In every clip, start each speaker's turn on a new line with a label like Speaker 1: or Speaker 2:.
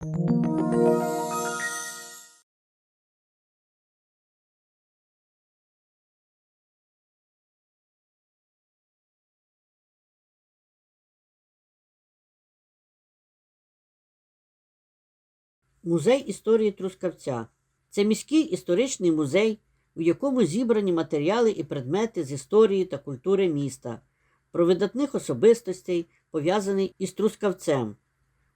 Speaker 1: Музей історії Трускавця це міський історичний музей, у якому зібрані матеріали і предмети з історії та культури міста, про видатних особистостей, пов'язаний із Трускавцем.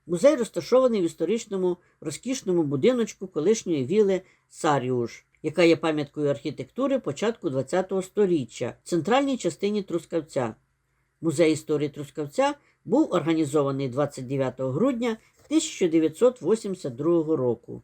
Speaker 1: Музей розташований в історичному розкішному будиночку колишньої віли Саріуш, яка є пам'яткою архітектури початку ХХ століття в центральній частині Трускавця. Музей історії Трускавця був організований 29 грудня 1982 року.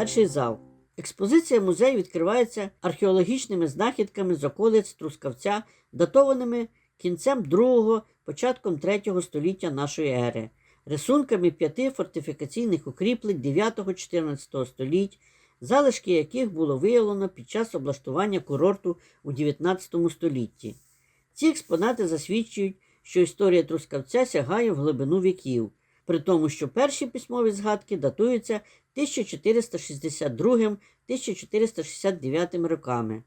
Speaker 1: Перший зал. Експозиція музею відкривається археологічними знахідками з околиць Трускавця, датованими кінцем другого, початком третього століття нашої ери, рисунками п'яти фортифікаційних укріплень 9-14 століть, залишки яких було виявлено під час облаштування курорту у 19 столітті. Ці експонати засвідчують, що історія Трускавця сягає в глибину віків, при тому, що перші письмові згадки датуються 1462-1469 роками.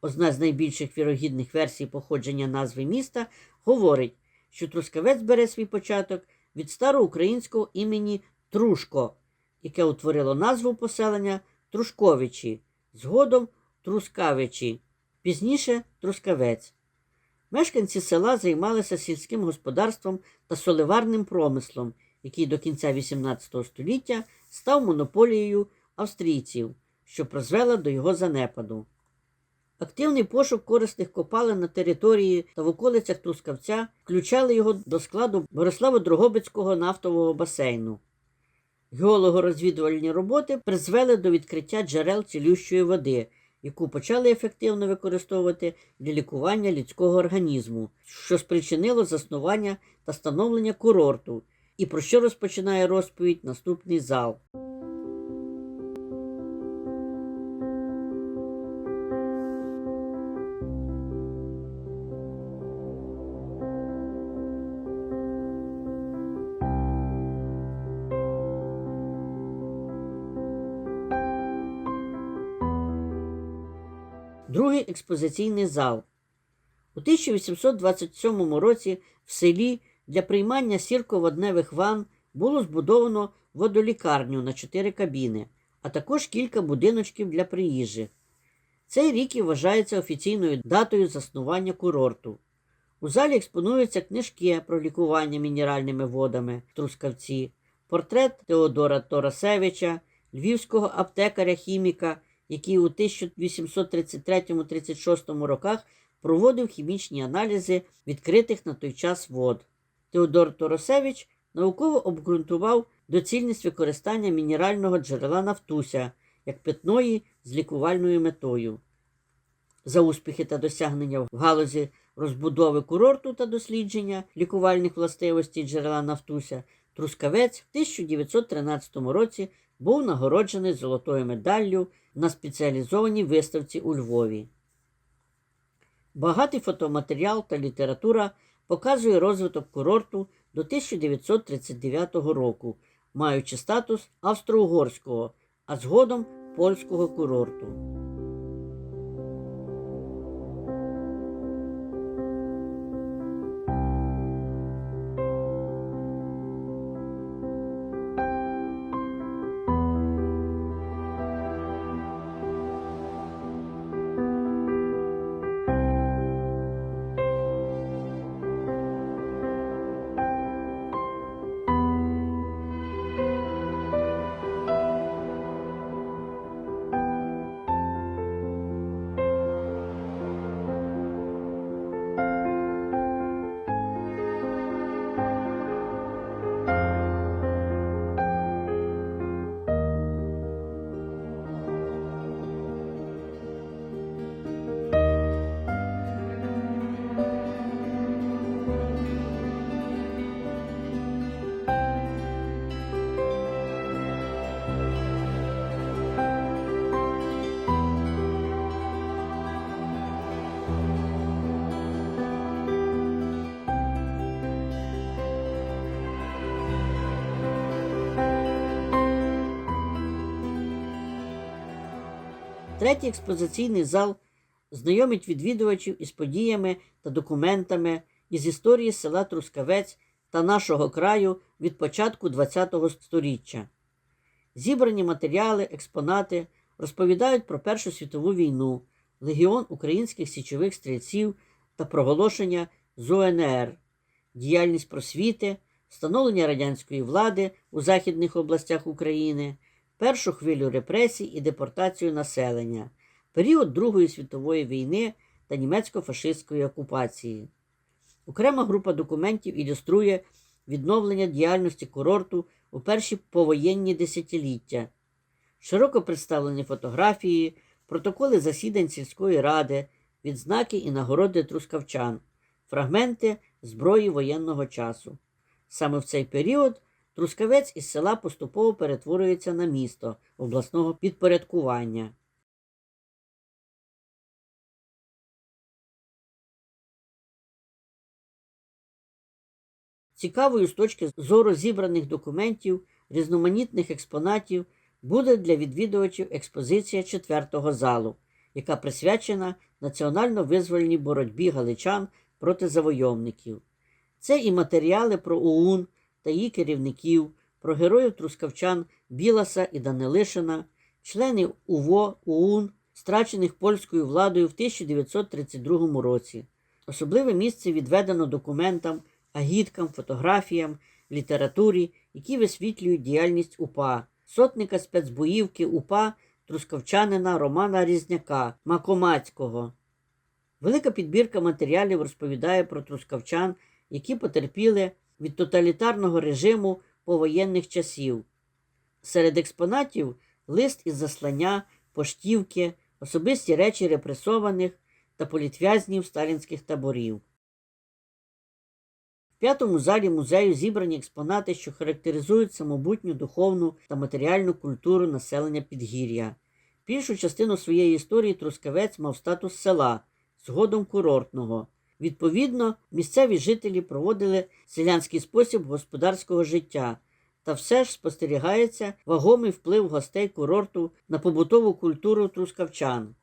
Speaker 1: Одна з найбільших вірогідних версій походження назви міста говорить, що Трускавець бере свій початок від староукраїнського імені Трушко, яке утворило назву поселення Трушковичі, згодом Трускавичі, пізніше Трускавець. Мешканці села займалися сільським господарством та соливарним промислом, який до кінця XVIII століття став монополією австрійців, що призвела до його занепаду. Активний пошук корисних копалин на території та в околицях Трускавця включали його до складу Бориславо-Дрогобицького нафтового басейну. Геолого-розвідувальні роботи призвели до відкриття джерел цілющої води, яку почали ефективно використовувати для лікування людського організму, що спричинило заснування та становлення курорту, і про що розпочинає розповідь наступний зал. Другий експозиційний зал. У 1827 році в селі для приймання сірководневих ван було збудовано водолікарню на чотири кабіни, а також кілька будиночків для приїжджих. Цей рік і вважається офіційною датою заснування курорту. У залі експонуються книжки про лікування мінеральними водами в Трускавці, портрет Теодора Торасевича, львівського аптекаря-хіміка, який у 1833-36 роках проводив хімічні аналізи відкритих на той час вод. Теодор Торосевич науково обґрунтував доцільність використання мінерального джерела Нафтуся як питної з лікувальною метою. За успіхи та досягнення в галузі розбудови курорту та дослідження лікувальних властивостей джерела Нафтуся Трускавець в 1913 році був нагороджений золотою медаллю на спеціалізованій виставці у Львові. Багатий фотоматеріал та література показує розвиток курорту до 1939 року, маючи статус австро-угорського, а згодом польського курорту. Третій експозиційний зал знайомить відвідувачів із подіями та документами із історії села Трускавець та нашого краю від початку ХХ століття. Зібрані матеріали, експонати розповідають про Першу світову війну, легіон українських січових стрільців та проголошення з УНР, діяльність просвіти, встановлення радянської влади у західних областях України, першу хвилю репресій і депортацію населення, період Другої світової війни та німецько-фашистської окупації. Окрема група документів ілюструє відновлення діяльності курорту у перші повоєнні десятиліття, широко представлені фотографії, протоколи засідань сільської ради, відзнаки і нагороди трускавчан, фрагменти зброї воєнного часу. Саме в цей період Трускавець із села поступово перетворюється на місто обласного підпорядкування. Цікавою з точки зору зібраних документів, різноманітних експонатів буде для відвідувачів експозиція четвертого залу, яка присвячена національно-визвольній боротьбі галичан проти завойовників. Це і матеріали про ОУН та її керівників, про героїв трускавчан Біласа і Данилишина, членів УВО ОУН, страчених польською владою в 1932 році. Особливе місце відведено документам, агіткам, фотографіям, літературі, які висвітлюють діяльність УПА, сотника спецбоївки УПА, трускавчанина Романа Різняка, Макомацького. Велика підбірка матеріалів розповідає про трускавчан, які потерпіли від тоталітарного режиму повоєнних часів. Серед експонатів лист із заслання, поштівки, особисті речі репресованих та політв'язнів сталінських таборів. В п'ятому залі музею зібрані експонати, що характеризують самобутню духовну та матеріальну культуру населення Підгір'я. Більшу частину своєї історії Трускавець мав статус села, згодом курортного. Відповідно, місцеві жителі проводили селянський спосіб господарського життя, та все ж спостерігається вагомий вплив гостей курорту на побутову культуру трускавчан.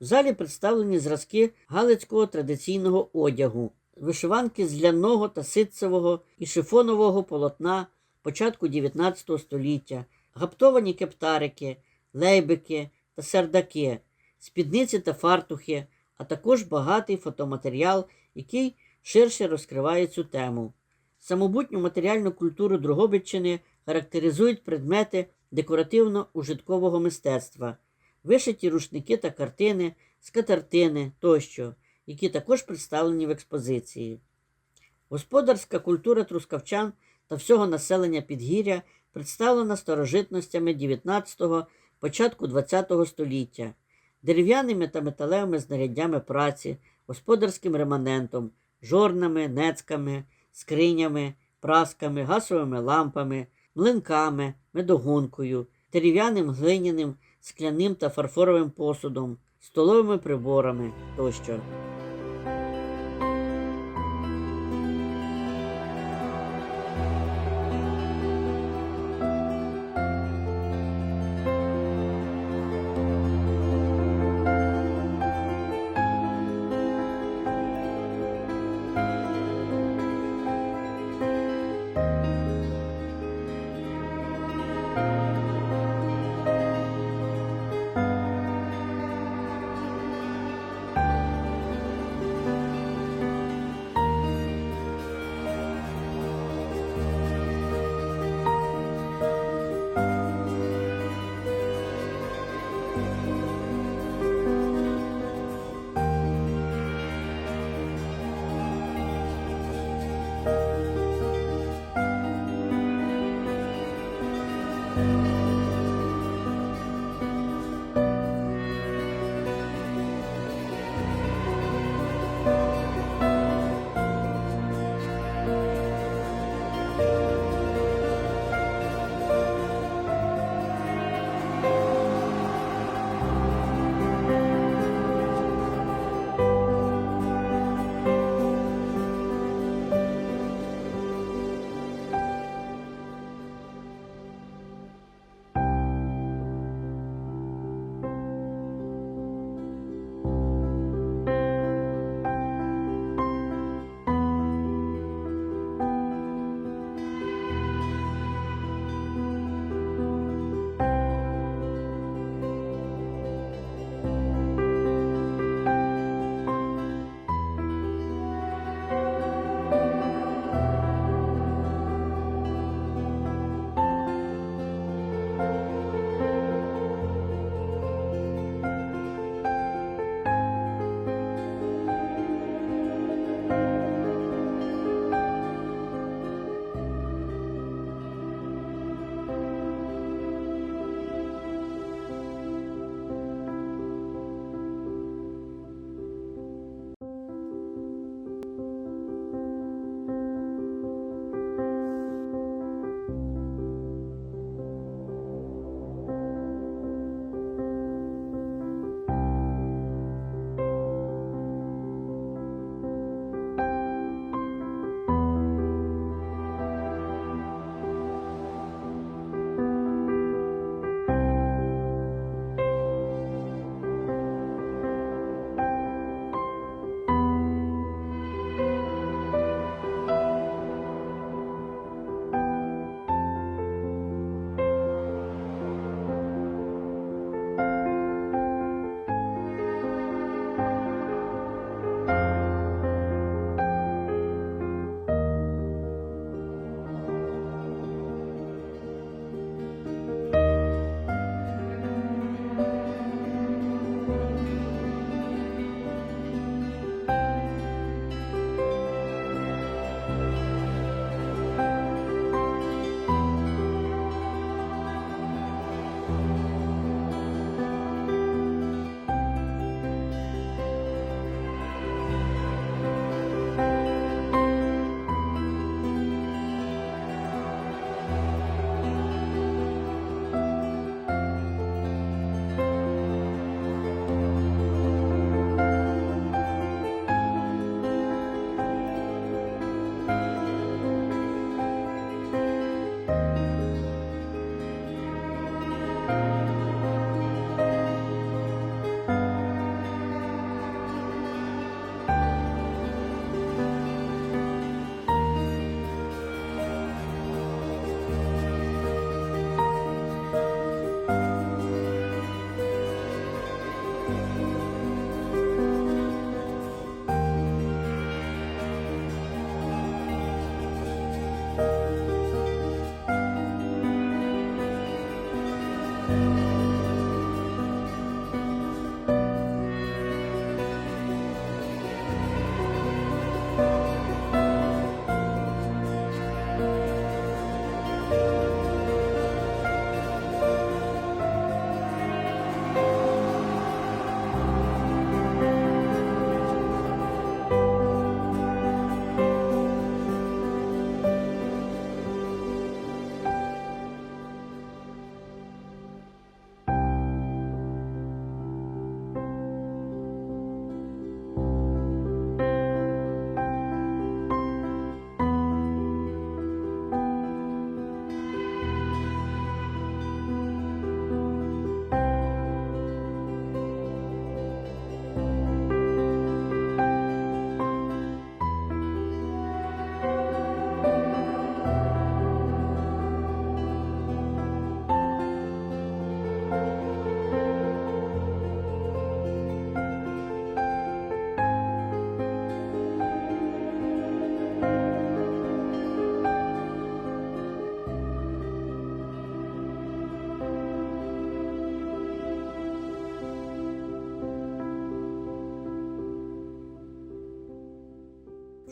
Speaker 1: В залі представлені зразки галицького традиційного одягу, вишиванки з ляного та ситцевого і шифонового полотна початку XIX століття, гаптовані кептарики, лейбики та сердаки, спідниці та фартухи, а також багатий фотоматеріал, який ширше розкриває цю тему. Самобутню матеріальну культуру Другобиччини характеризують предмети декоративно-ужиткового мистецтва, вишиті рушники та картини, скатертини тощо, які також представлені в експозиції. Господарська культура трускавчан та всього населення Підгір'я представлена старожитностями 19-го, початку ХХ століття, дерев'яними та металевими знаряддями праці, господарським реманентом, жорнами, нецьками, скринями, прасками, гасовими лампами, млинками, медогонкою, дерев'яним глиняним, скляним та фарфоровим посудом, столовими приборами тощо.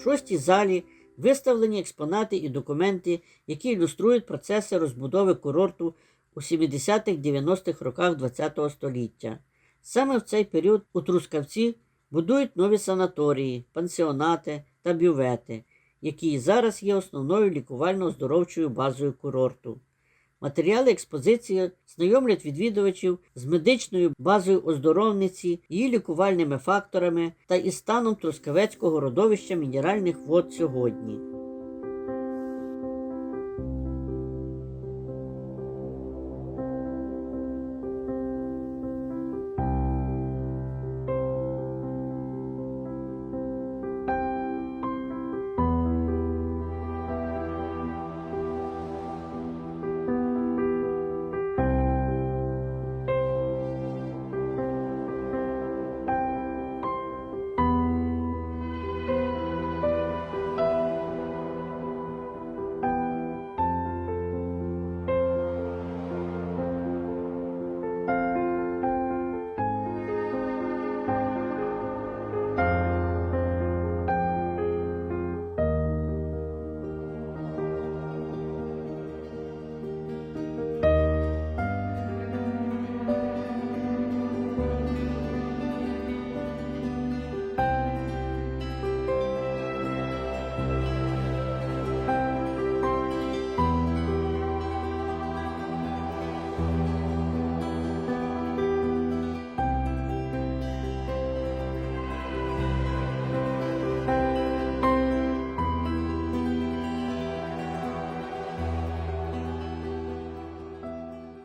Speaker 1: В шостій залі виставлені експонати і документи, які ілюструють процеси розбудови курорту у 70-х-90-х роках ХХ століття. Саме в цей період у Трускавці будують нові санаторії, пансіонати та бювети, які і зараз є основною лікувально-оздоровчою базою курорту. Матеріали експозиції знайомлять відвідувачів з медичною базою оздоровниці, її лікувальними факторами та із станом Трускавецького родовища мінеральних вод сьогодні.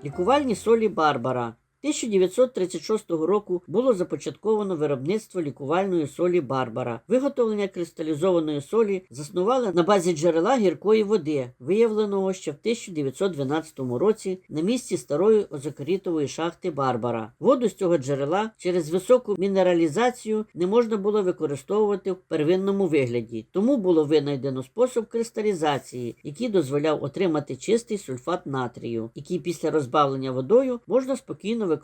Speaker 1: Лікувальні солі Барбара. 1936 року було започатковано виробництво лікувальної солі Барбара. Виготовлення кристалізованої солі заснували на базі джерела гіркої води, виявленого ще в 1912 році на місці старої озокерітової шахти Барбара. Воду з цього джерела через високу мінералізацію не можна було використовувати в первинному вигляді, тому було винайдено спосіб кристалізації, який дозволяв отримати чистий сульфат натрію, який після розбавлення водою можна спокійно використовувати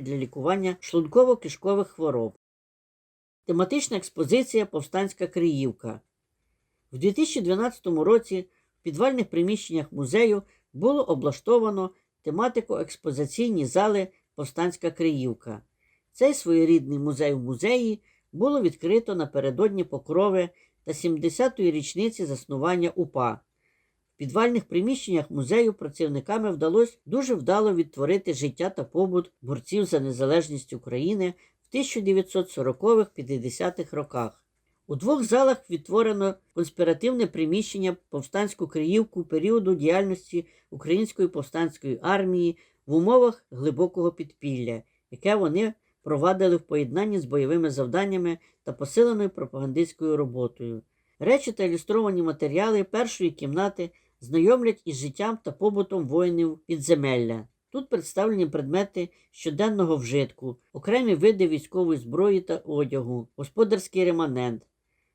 Speaker 1: для лікування шлунково-кишкових хвороб. Тематична експозиція Повстанська Криївка. В 2012 році в підвальних приміщеннях музею було облаштовано тематико-експозиційні зали Повстанська Криївка. Цей своєрідний музей в музеї було відкрито напередодні Покрови та 70-ї річниці заснування УПА. Підвальних приміщеннях музею працівниками вдалося дуже вдало відтворити життя та побут борців за незалежність України в 1940-50-х роках. У двох залах відтворено конспіративне приміщення повстанську криївку періоду діяльності Української повстанської армії в умовах глибокого підпілля, яке вони провадили в поєднанні з бойовими завданнями та посиленою пропагандистською роботою. Речі та ілюстровані матеріали першої кімнати знайомлять із життям та побутом воїнів підземелля. Тут представлені предмети щоденного вжитку, окремі види військової зброї та одягу, господарський реманент.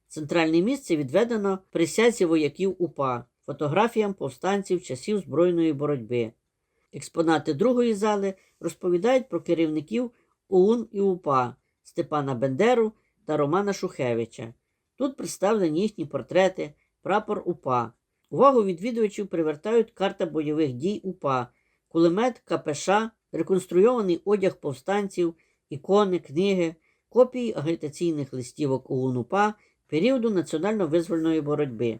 Speaker 1: Центральне місце відведено присязі вояків УПА, фотографіям повстанців часів збройної боротьби. Експонати другої зали розповідають про керівників ОУН і УПА Степана Бендеру та Романа Шухевича. Тут представлені їхні портрети, прапор УПА. Увагу відвідувачів привертають карта бойових дій УПА, кулемет КПШ, реконструйований одяг повстанців, ікони, книги, копії агітаційних листівок ОУН УПА періоду національно-визвольної боротьби.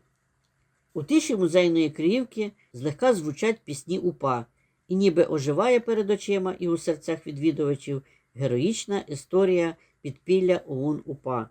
Speaker 1: У тиші музейної Криївки злегка звучать пісні УПА, і ніби оживає перед очима і у серцях відвідувачів героїчна історія підпілля ОУН УПА.